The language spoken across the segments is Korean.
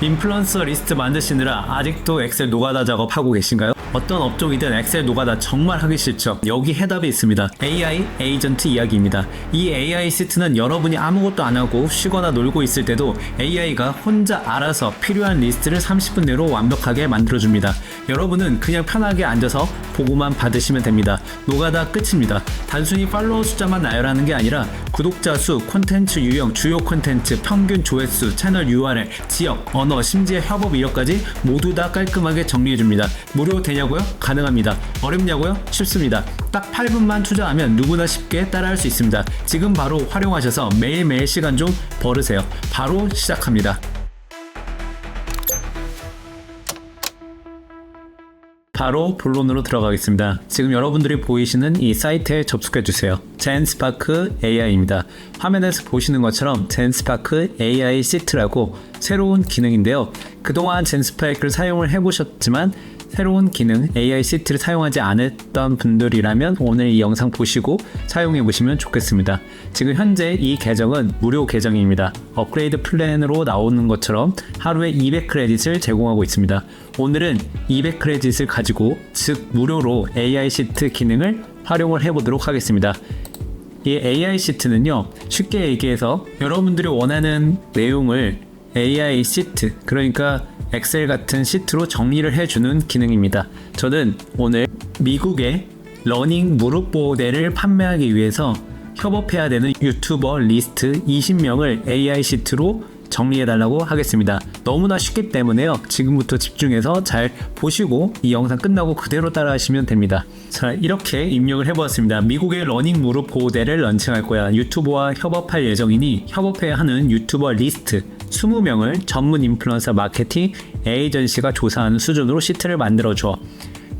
인플루언서 리스트 만드시느라 아직도 엑셀 노가다 작업하고 계신가요? 어떤 업종이든 엑셀 노가다 정말 하기 싫죠. 여기 해답이 있습니다. AI 에이전트 이야기입니다. 이 AI 시트는 여러분이 아무것도 안 하고 쉬거나 놀고 있을 때도 AI가 혼자 알아서 필요한 리스트를 30분 내로 완벽하게 만들어줍니다. 여러분은 그냥 편하게 앉아서 보고만 받으시면 됩니다. 노가다 끝입니다. 단순히 팔로워 숫자만 나열하는 게 아니라 구독자 수, 콘텐츠 유형, 주요 콘텐츠, 평균 조회수, 채널 URL, 지역, 언어, 심지어 협업 이력까지 모두 다 깔끔하게 정리해줍니다. 무료 되냐고요? 가능합니다. 어렵냐고요? 쉽습니다. 딱 8분만 투자하면 누구나 쉽게 따라할 수 있습니다. 지금 바로 활용하셔서 매일매일 시간 좀 벌으세요. 바로 시작합니다. 바로 본론으로 들어가겠습니다. 지금 여러분들이 보이시는 이 사이트에 접속해 주세요. 젠스파크 AI입니다. 화면에서 보시는 것처럼 젠스파크 AI 시트라고 새로운 기능인데요. 그동안 젠스파크를 사용을 해보셨지만 새로운 기능 AI 시트를 사용하지 않았던 분들이라면 오늘 이 영상 보시고 사용해 보시면 좋겠습니다. 지금 현재 이 계정은 무료 계정입니다. 업그레이드 플랜으로 나오는 것처럼 하루에 200크레딧을 제공하고 있습니다. 오늘은 200크레딧을 가지고 즉 무료로 AI 시트 기능을 활용을 해보도록 하겠습니다. 이 AI 시트는요, 쉽게 얘기해서 여러분들이 원하는 내용을 AI 시트, 그러니까 엑셀 같은 시트로 정리를 해주는 기능입니다. 저는 오늘 미국의 러닝 무릎 보호대를 판매하기 위해서 협업해야 되는 유튜버 리스트 20명을 AI 시트로 정리해달라고 하겠습니다. 너무나 쉽기 때문에요. 지금부터 집중해서 잘 보시고 이 영상 끝나고 그대로 따라하시면 됩니다. 자, 이렇게 입력을 해보았습니다. 미국의 러닝 무릎 보호대를 런칭할 거야. 유튜버와 협업할 예정이니 협업해야 하는 유튜버 리스트 20명을 전문 인플루언서 마케팅 에이전시가 조사하는 수준으로 시트를 만들어 줘.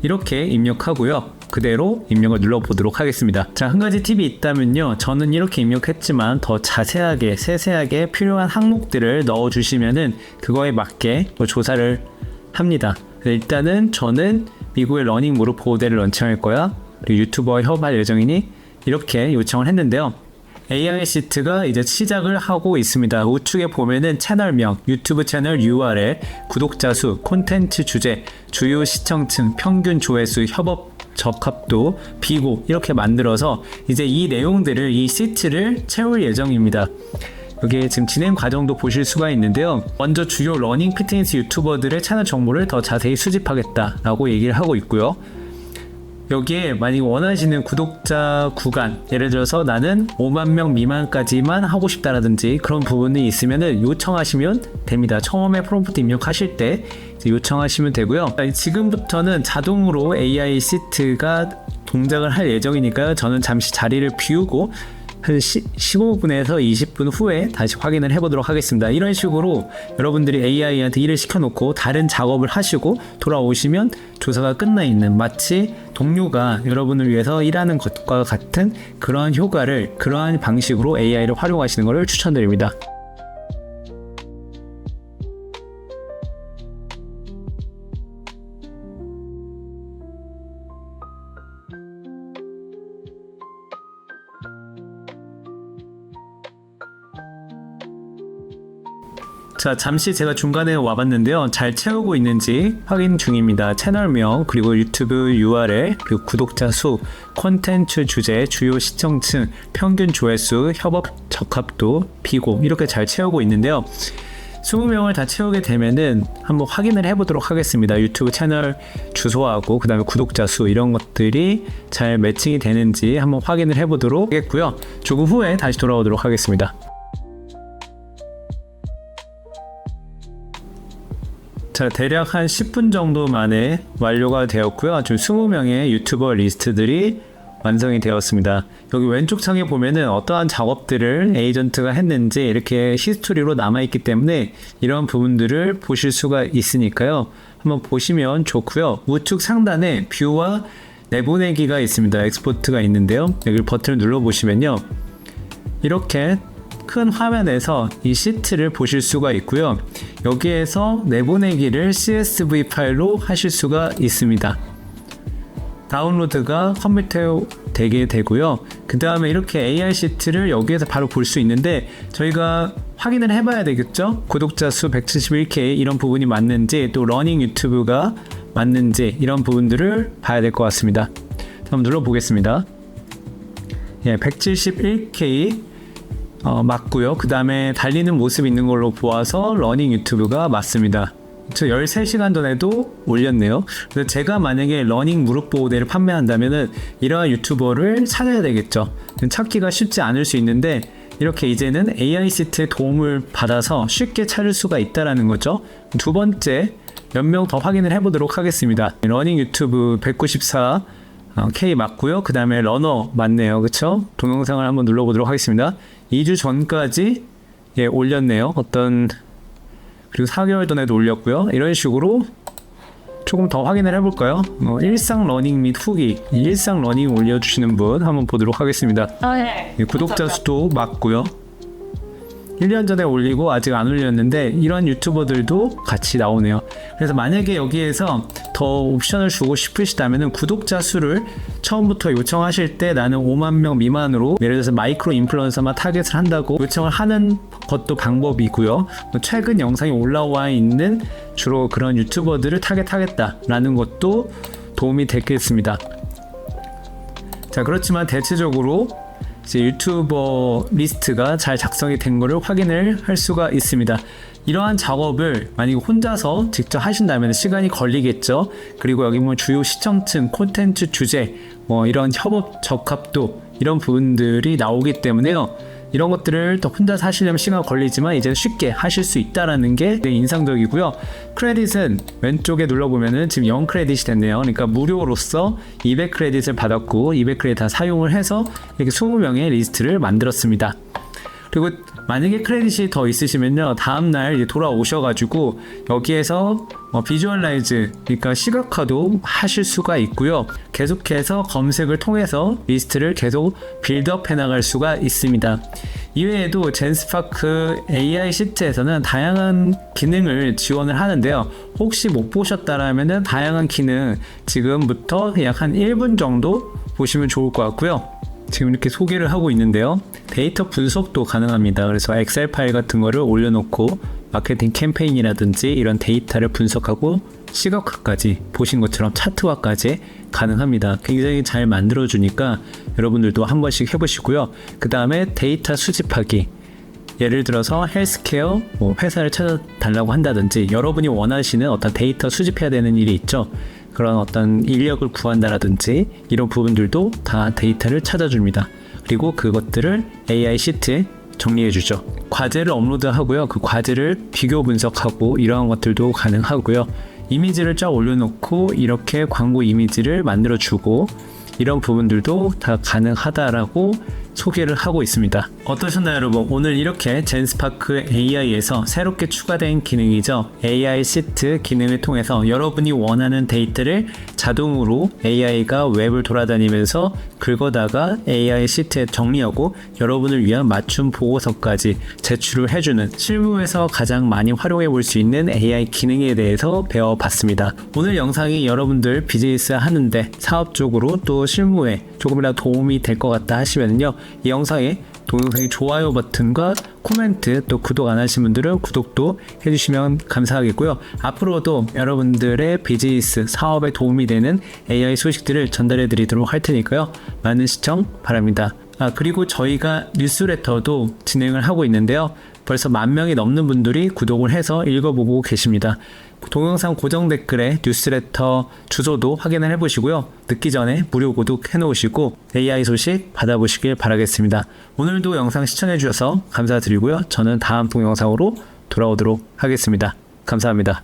이렇게 입력하고요. 그대로 입력을 눌러보도록 하겠습니다. 자, 한 가지 팁이 있다면요. 저는 이렇게 입력했지만 더 자세하게, 세세하게 필요한 항목들을 넣어주시면은 그거에 맞게 또 조사를 합니다. 일단은 저는 미국의 러닝 무릎 보호대를 런칭할 거야. 그리고 유튜버와 협업할 예정이니 이렇게 요청을 했는데요. AI 시트가 이제 시작을 하고 있습니다. 우측에 보면은 채널명, 유튜브 채널 URL, 구독자 수, 콘텐츠 주제, 주요 시청층, 평균 조회수, 협업 적합도, 비고 이렇게 만들어서 이제 이 내용들을 이 시트를 채울 예정입니다. 여기 지금 진행 과정도 보실 수가 있는데요. 먼저 주요 러닝 피트니스 유튜버들의 채널 정보를 더 자세히 수집하겠다라고 얘기를 하고 있고요. 여기에 만약 원하시는 구독자 구간 예를 들어서 나는 5만 명 미만까지만 하고 싶다라든지 그런 부분이 있으면은 요청하시면 됩니다. 처음에 프롬프트 입력하실 때 요청하시면 되고요. 지금부터는 자동으로 AI 시트가 동작을 할 예정이니까요. 저는 잠시 자리를 비우고 한 15분에서 20분 후에 다시 확인을 해보도록 하겠습니다. 이런 식으로 여러분들이 AI한테 일을 시켜놓고 다른 작업을 하시고 돌아오시면 조사가 끝나 있는 마치 동료가 여러분을 위해서 일하는 것과 같은 그러한 효과를 그러한 방식으로 AI를 활용하시는 것을 추천드립니다. 자, 잠시 제가 중간에 와봤는데요. 잘 채우고 있는지 확인 중입니다. 채널명, 그리고 유튜브 URL, 그리고 구독자 수, 콘텐츠 주제, 주요 시청층, 평균 조회수, 협업 적합도, 비고, 이렇게 잘 채우고 있는데요. 20명을 다 채우게 되면은 한번 확인을 해보도록 하겠습니다. 유튜브 채널 주소하고 그 다음에 구독자 수 이런 것들이 잘 매칭이 되는지 한번 확인을 해보도록 하겠고요. 조금 후에 다시 돌아오도록 하겠습니다. 자, 대략 한 10분 정도 만에 완료가 되었고요. 지금 20명의 유튜버 리스트들이 완성이 되었습니다. 여기 왼쪽 창에 보면은 어떠한 작업들을 에이전트가 했는지 이렇게 히스토리로 남아있기 때문에 이런 부분들을 보실 수가 있으니까요. 한번 보시면 좋고요. 우측 상단에 뷰와 내보내기가 있습니다. 엑스포트가 있는데요. 여기 버튼을 눌러보시면요. 이렇게 큰 화면에서 이 시트를 보실 수가 있고요. 여기에서 내보내기를 CSV 파일로 하실 수가 있습니다. 다운로드가 컴퓨터에 되게 되고요. 그 다음에 이렇게 AI 시트를 여기에서 바로 볼 수 있는데 저희가 확인을 해봐야 되겠죠? 구독자 수 171K 이런 부분이 맞는지 또 러닝 유튜브가 맞는지 이런 부분들을 봐야 될 것 같습니다. 한번 눌러보겠습니다. 예, 171K 어, 맞고요. 그 다음에 달리는 모습 있는 걸로 보아서 러닝 유튜브가 맞습니다. 저 13시간 전에도 올렸네요. 그래서 제가 만약에 러닝 무릎 보호대를 판매한다면은 이러한 유튜버를 찾아야 되겠죠. 찾기가 쉽지 않을 수 있는데 이렇게 이제는 AI 시트의 도움을 받아서 쉽게 찾을 수가 있다라는 거죠. 두 번째 몇 명 더 확인을 해보도록 하겠습니다. 러닝 유튜브 194 어, K 맞고요. 그 다음에 러너 맞네요. 그쵸? 동영상을 한번 눌러보도록 하겠습니다. 2주 전까지 예, 올렸네요. 어떤 그리고 4개월 전에도 올렸고요. 이런 식으로 조금 더 확인을 해볼까요? 어, 일상 러닝 및 후기 일상 러닝 올려주시는 분 한번 보도록 하겠습니다. 아, 네. 예, 구독자 수도 맞고요. 1년 전에 올리고 아직 안 올렸는데 이런 유튜버들도 같이 나오네요. 그래서 만약에 여기에서 더 옵션을 주고 싶으시다면 구독자 수를 처음부터 요청하실 때 나는 5만 명 미만으로 예를 들어서 마이크로 인플루언서만 타겟을 한다고 요청을 하는 것도 방법이고요. 최근 영상이 올라와 있는 주로 그런 유튜버들을 타겟하겠다라는 것도 도움이 되겠습니다. 자 그렇지만 대체적으로 이제 유튜버 리스트가 잘 작성이 된 거를 확인을 할 수가 있습니다. 이러한 작업을 만약에 혼자서 직접 하신다면 시간이 걸리겠죠. 그리고 여기 뭐 주요 시청층, 콘텐츠 주제, 뭐 이런 협업 적합도 이런 부분들이 나오기 때문에요. 이런 것들을 더 혼자서 하시려면 시간 걸리지만 이제 쉽게 하실 수 있다라는 게 인상적이고요. 크레딧은 왼쪽에 눌러보면은 지금 0 크레딧이 됐네요. 그러니까 무료로서 200 크레딧을 받았고 200 크레딧 다 사용을 해서 이렇게 20명의 리스트를 만들었습니다. 그리고 만약에 크레딧이 더 있으시면요 다음날 돌아오셔가지고 여기에서 어, 비주얼라이즈 그러니까 시각화도 하실 수가 있고요. 계속해서 검색을 통해서 리스트를 계속 빌드업 해 나갈 수가 있습니다. 이외에도 젠스파크 AI 시트에서는 다양한 기능을 지원을 하는데요. 혹시 못 보셨다라면은 다양한 기능 지금부터 약 한 1분 정도 보시면 좋을 것 같고요 지금 이렇게 소개를 하고 있는데요. 데이터 분석도 가능합니다. 그래서 엑셀 파일 같은 거를 올려놓고 마케팅 캠페인이라든지 이런 데이터를 분석하고 시각화까지 보신 것처럼 차트화까지 가능합니다. 굉장히 잘 만들어주니까 여러분들도 한 번씩 해보시고요. 그 다음에 데이터 수집하기. 예를 들어서 헬스케어 뭐 회사를 찾아달라고 한다든지 여러분이 원하시는 어떤 데이터 수집해야 되는 일이 있죠. 그런 어떤 인력을 구한다라든지 이런 부분들도 다 데이터를 찾아줍니다. 그리고 그것들을 AI 시트에 정리해 주죠. 과제를 업로드하고요. 그 과제를 비교 분석하고 이러한 것들도 가능하고요. 이미지를 쫙 올려놓고 이렇게 광고 이미지를 만들어 주고 이런 부분들도 다 가능하다라고 소개를 하고 있습니다. 어떠셨나요, 여러분? 오늘 이렇게 젠스파크 AI에서 새롭게 추가된 기능이죠. AI 시트 기능을 통해서 여러분이 원하는 데이터를 자동으로 AI가 웹을 돌아다니면서 긁어다가 AI 시트에 정리하고 여러분을 위한 맞춤 보고서까지 제출을 해주는 실무에서 가장 많이 활용해 볼 수 있는 AI 기능에 대해서 배워봤습니다. 오늘 영상이 여러분들 비즈니스 하는데 사업적으로 또 실무에 조금이라도 도움이 될 것 같다 하시면요. 이 영상에 동영상의 좋아요 버튼과 코멘트 또 구독 안 하신 분들은 구독도 해주시면 감사하겠고요. 앞으로도 여러분들의 비즈니스 사업에 도움이 되는 AI 소식들을 전달해 드리도록 할 테니까요. 많은 시청 바랍니다. 아, 그리고 저희가 뉴스레터도 진행을 하고 있는데요. 벌써 만 명이 넘는 분들이 구독을 해서 읽어보고 계십니다. 동영상 고정 댓글에 뉴스레터 주소도 확인을 해보시고요. 늦기 전에 무료 구독 해놓으시고 AI 소식 받아보시길 바라겠습니다. 오늘도 영상 시청해주셔서 감사드리고요. 저는 다음 동영상으로 돌아오도록 하겠습니다. 감사합니다.